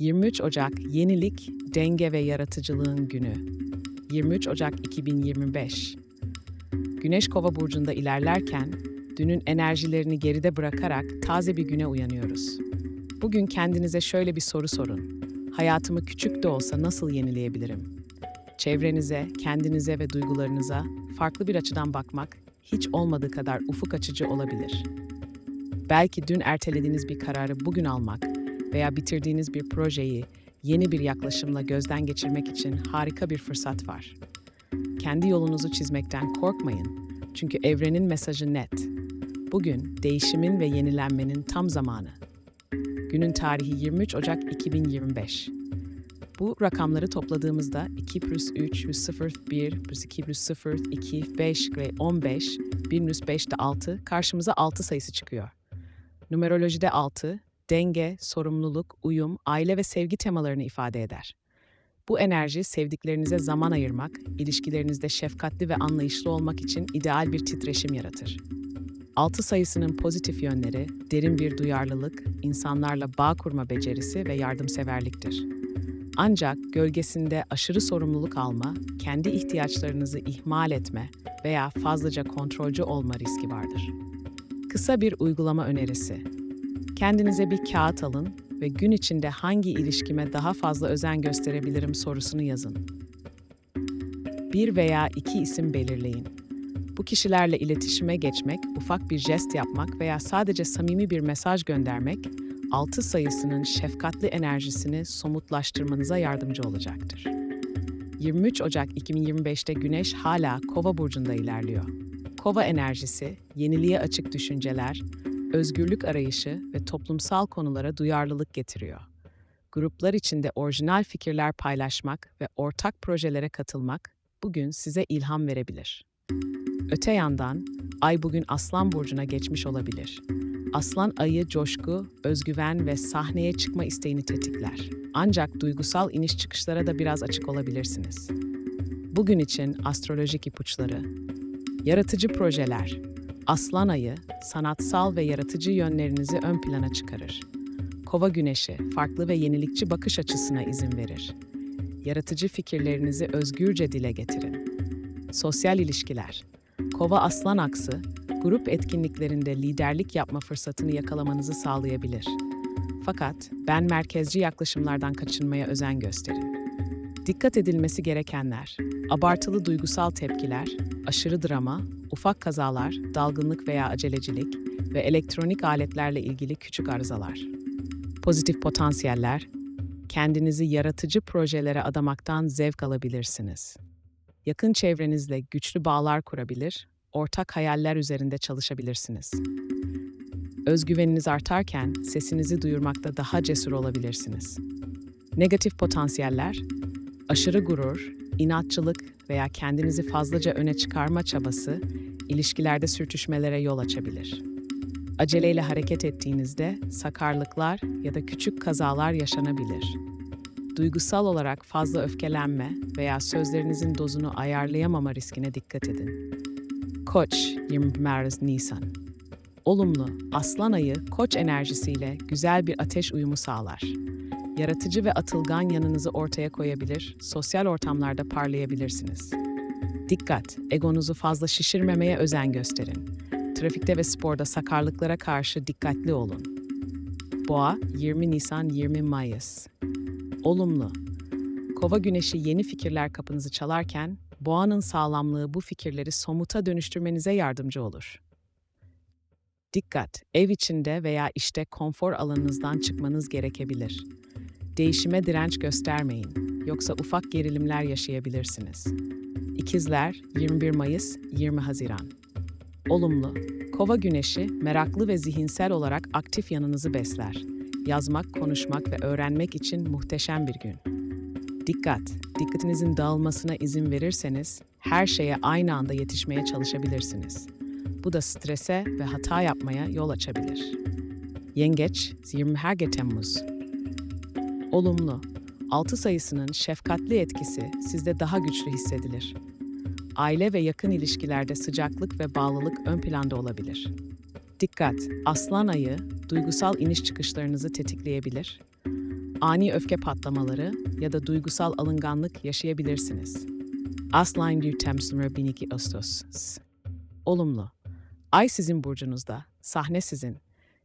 23 Ocak Yenilik, Denge ve Yaratıcılığın Günü. 23 Ocak 2025. Güneş Kova burcunda ilerlerken dünün enerjilerini geride bırakarak taze bir güne uyanıyoruz. Bugün kendinize şöyle bir soru sorun. Hayatımı küçük de olsa nasıl yenileyebilirim? Çevrenize, kendinize ve duygularınıza farklı bir açıdan bakmak hiç olmadığı kadar ufuk açıcı olabilir. Belki dün ertelediğiniz bir kararı bugün almak veya bitirdiğiniz bir projeyi yeni bir yaklaşımla gözden geçirmek için harika bir fırsat var. Kendi yolunuzu çizmekten korkmayın. Çünkü evrenin mesajı net. Bugün değişimin ve yenilenmenin tam zamanı. Günün tarihi 23 Ocak 2025. Bu rakamları topladığımızda 2 plus 3 plus 0, 1 plus 2 plus 0, 2, 5 ve 15, 1 plus 5 de 6, karşımıza 6 sayısı çıkıyor. Numerolojide 6, denge, sorumluluk, uyum, aile ve sevgi temalarını ifade eder. Bu enerji sevdiklerinize zaman ayırmak, ilişkilerinizde şefkatli ve anlayışlı olmak için ideal bir titreşim yaratır. 6 sayısının pozitif yönleri derin bir duyarlılık, insanlarla bağ kurma becerisi ve yardımseverliktir. Ancak gölgesinde aşırı sorumluluk alma, kendi ihtiyaçlarınızı ihmal etme veya fazlaca kontrolcü olma riski vardır. Kısa bir uygulama önerisi. Kendinize bir kağıt alın ve gün içinde hangi ilişkime daha fazla özen gösterebilirim sorusunu yazın. Bir veya iki isim belirleyin. Bu kişilerle iletişime geçmek, ufak bir jest yapmak veya sadece samimi bir mesaj göndermek, 6 sayısının şefkatli enerjisini somutlaştırmanıza yardımcı olacaktır. 23 Ocak 2025'te Güneş hala Kova burcunda ilerliyor. Kova enerjisi, yeniliğe açık düşünceler, özgürlük arayışı ve toplumsal konulara duyarlılık getiriyor. Gruplar içinde orijinal fikirler paylaşmak ve ortak projelere katılmak bugün size ilham verebilir. Öte yandan, Ay bugün Aslan burcuna geçmiş olabilir. Aslan ayı coşku, özgüven ve sahneye çıkma isteğini tetikler. Ancak duygusal iniş çıkışlara da biraz açık olabilirsiniz. Bugün için astrolojik ipuçları, yaratıcı projeler, Aslan ayı sanatsal ve yaratıcı yönlerinizi ön plana çıkarır. Kova güneşi farklı ve yenilikçi bakış açısına izin verir. Yaratıcı fikirlerinizi özgürce dile getirin. Sosyal ilişkiler. Kova aslan aksı, grup etkinliklerinde liderlik yapma fırsatını yakalamanızı sağlayabilir. Fakat ben merkezci yaklaşımlardan kaçınmaya özen gösterin. Dikkat edilmesi gerekenler, abartılı duygusal tepkiler, aşırı drama, ufak kazalar, dalgınlık veya acelecilik ve elektronik aletlerle ilgili küçük arızalar. Pozitif potansiyeller, kendinizi yaratıcı projelere adamaktan zevk alabilirsiniz. Yakın çevrenizle güçlü bağlar kurabilir, ortak hayaller üzerinde çalışabilirsiniz. Özgüveniniz artarken sesinizi duyurmakta daha cesur olabilirsiniz. Negatif potansiyeller, aşırı gurur, inatçılık veya kendinizi fazlaca öne çıkarma çabası ilişkilerde sürtüşmelere yol açabilir. Aceleyle hareket ettiğinizde sakarlıklar ya da küçük kazalar yaşanabilir. Duygusal olarak fazla öfkelenme veya sözlerinizin dozunu ayarlayamama riskine dikkat edin. Koç 20 Mart Nisan Olumlu, aslan ayı koç enerjisiyle güzel bir ateş uyumu sağlar. Yaratıcı ve atılgan yanınızı ortaya koyabilir, sosyal ortamlarda parlayabilirsiniz. Dikkat, egonuzu fazla şişirmemeye özen gösterin. Trafikte ve sporda sakarlıklara karşı dikkatli olun. Boğa 20 Nisan 20 Mayıs Olumlu, Kova güneşi yeni fikirler kapınızı çalarken, boğanın sağlamlığı bu fikirleri somuta dönüştürmenize yardımcı olur. Dikkat! Ev içinde veya işte konfor alanınızdan çıkmanız gerekebilir. Değişime direnç göstermeyin, yoksa ufak gerilimler yaşayabilirsiniz. İkizler 21 Mayıs 20 Haziran Olumlu, Kova güneşi meraklı ve zihinsel olarak aktif yanınızı besler. Yazmak, konuşmak ve öğrenmek için muhteşem bir gün. Dikkat! Dikkatinizin dağılmasına izin verirseniz her şeye aynı anda yetişmeye çalışabilirsiniz. Bu da strese ve hata yapmaya yol açabilir. Yengeç 20 Temmuz Olumlu, 6 sayısının şefkatli etkisi sizde daha güçlü hissedilir. Aile ve yakın ilişkilerde sıcaklık ve bağlılık ön planda olabilir. Dikkat! Aslan ayı duygusal iniş çıkışlarınızı tetikleyebilir. ani öfke patlamaları ya da duygusal alınganlık yaşayabilirsiniz. Aslan bir temsilme 12 Ağustos. Olumlu. Ay sizin burcunuzda, sahne sizin.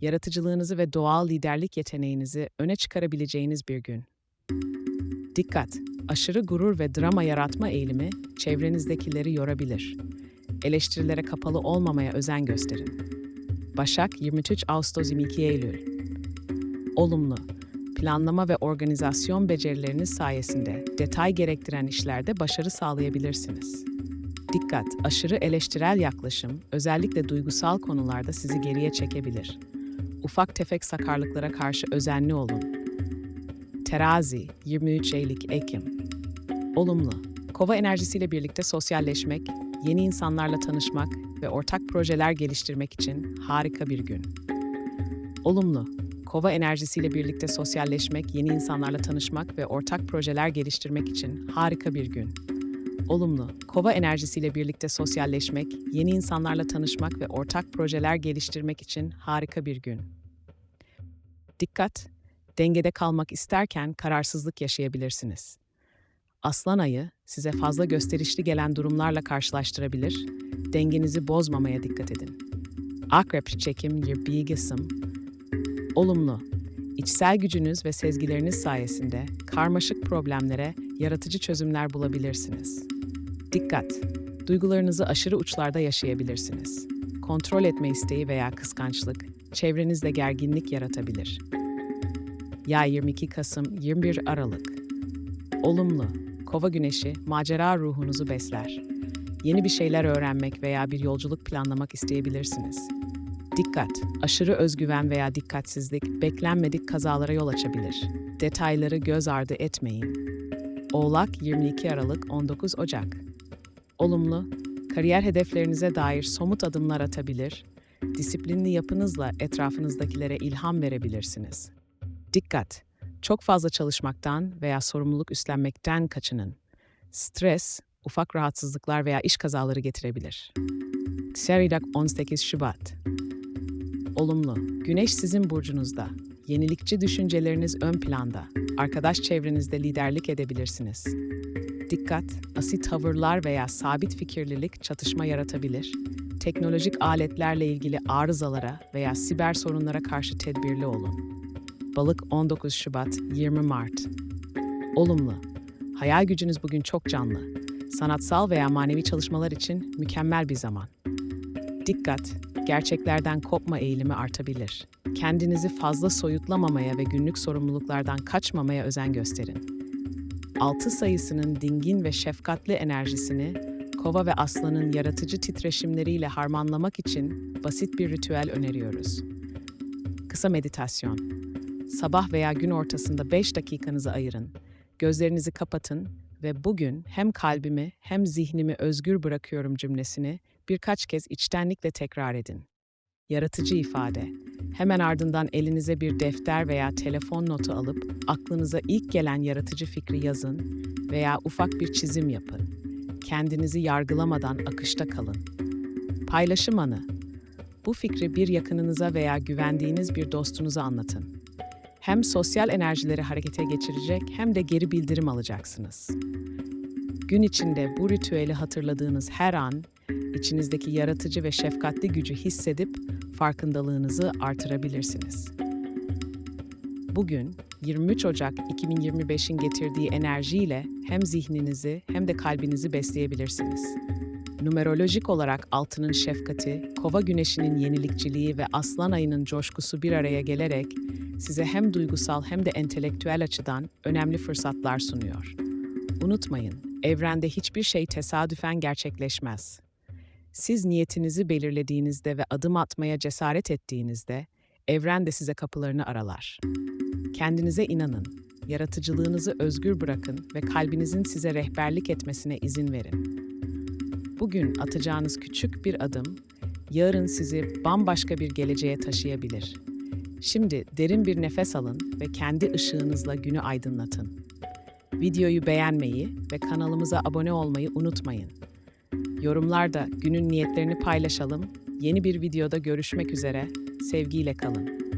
Yaratıcılığınızı ve doğal liderlik yeteneğinizi öne çıkarabileceğiniz bir gün. Dikkat! Aşırı gurur ve drama yaratma eğilimi çevrenizdekileri yorabilir. Eleştirilere kapalı olmamaya özen gösterin. Başak 23 Ağustos 22 Eylül Olumlu. Planlama ve organizasyon becerileriniz sayesinde detay gerektiren işlerde başarı sağlayabilirsiniz. Dikkat! Aşırı eleştirel yaklaşım, özellikle duygusal konularda sizi geriye çekebilir. Ufak tefek sakarlıklara karşı özenli olun. Terazi 23 Eylül Ekim Olumlu. Kova enerjisiyle birlikte sosyalleşmek, yeni insanlarla tanışmak ve ortak projeler geliştirmek için harika bir gün. Olumlu. Kova enerjisiyle birlikte sosyalleşmek, yeni insanlarla tanışmak ve ortak projeler geliştirmek için harika bir gün. Olumlu. Kova enerjisiyle birlikte sosyalleşmek, yeni insanlarla tanışmak ve ortak projeler geliştirmek için harika bir gün. Dikkat! Dengede kalmak isterken kararsızlık yaşayabilirsiniz. Aslan ayı size fazla gösterişli gelen durumlarla karşılaştırabilir, dengenizi bozmamaya dikkat edin. Akrep çekim bir bilgisim. Olumlu. İçsel gücünüz ve sezgileriniz sayesinde karmaşık problemlere yaratıcı çözümler bulabilirsiniz. Dikkat! Duygularınızı aşırı uçlarda yaşayabilirsiniz. Kontrol etme isteği veya kıskançlık çevrenizde gerginlik yaratabilir. Yay 22 Kasım 21 Aralık Olumlu, kova güneşi macera ruhunuzu besler. Yeni bir şeyler öğrenmek veya bir yolculuk planlamak isteyebilirsiniz. Dikkat, aşırı özgüven veya dikkatsizlik beklenmedik kazalara yol açabilir. Detayları göz ardı etmeyin. Oğlak 22 Aralık 19 Ocak Olumlu, kariyer hedeflerinize dair somut adımlar atabilir, disiplinli yapınızla etrafınızdakilere ilham verebilirsiniz. Dikkat! Çok fazla çalışmaktan veya sorumluluk üstlenmekten kaçının. Stres, ufak rahatsızlıklar veya iş kazaları getirebilir. Seridak 18 Şubat Olumlu, Güneş sizin burcunuzda. Yenilikçi düşünceleriniz ön planda. Arkadaş çevrenizde liderlik edebilirsiniz. Dikkat, asit tavırlar veya sabit fikirlilik çatışma yaratabilir. Teknolojik aletlerle ilgili arızalara veya siber sorunlara karşı tedbirli olun. Balık 19 Şubat 20 Mart Olumlu. Hayal gücünüz bugün çok canlı. Sanatsal veya manevi çalışmalar için mükemmel bir zaman. Dikkat! Gerçeklerden kopma eğilimi artabilir. Kendinizi fazla soyutlamamaya ve günlük sorumluluklardan kaçmamaya özen gösterin. 6 sayısının dingin ve şefkatli enerjisini kova ve aslanın yaratıcı titreşimleriyle harmanlamak için basit bir ritüel öneriyoruz. Kısa meditasyon. Sabah veya gün ortasında 5 dakikanızı ayırın. Gözlerinizi kapatın ve bugün hem kalbimi hem zihnimi özgür bırakıyorum cümlesini birkaç kez içtenlikle tekrar edin. Yaratıcı ifade. Hemen ardından elinize bir defter veya telefon notu alıp aklınıza ilk gelen yaratıcı fikri yazın veya ufak bir çizim yapın. Kendinizi yargılamadan akışta kalın. Paylaşım anı. Bu fikri bir yakınınıza veya güvendiğiniz bir dostunuza anlatın. Hem sosyal enerjileri harekete geçirecek hem de geri bildirim alacaksınız. Gün içinde bu ritüeli hatırladığınız her an içinizdeki yaratıcı ve şefkatli gücü hissedip farkındalığınızı artırabilirsiniz. Bugün 23 Ocak 2025'in getirdiği enerjiyle hem zihninizi hem de kalbinizi besleyebilirsiniz. Numerolojik olarak altının şefkati, kova güneşinin yenilikçiliği ve aslan ayının coşkusu bir araya gelerek size hem duygusal hem de entelektüel açıdan önemli fırsatlar sunuyor. Unutmayın, evrende hiçbir şey tesadüfen gerçekleşmez. Siz niyetinizi belirlediğinizde ve adım atmaya cesaret ettiğinizde, evren de size kapılarını aralar. Kendinize inanın, yaratıcılığınızı özgür bırakın ve kalbinizin size rehberlik etmesine izin verin. Bugün atacağınız küçük bir adım, yarın sizi bambaşka bir geleceğe taşıyabilir. Şimdi derin bir nefes alın ve kendi ışığınızla günü aydınlatın. Videoyu beğenmeyi ve kanalımıza abone olmayı unutmayın. Yorumlarda günün niyetlerini paylaşalım. Yeni bir videoda görüşmek üzere. Sevgiyle kalın.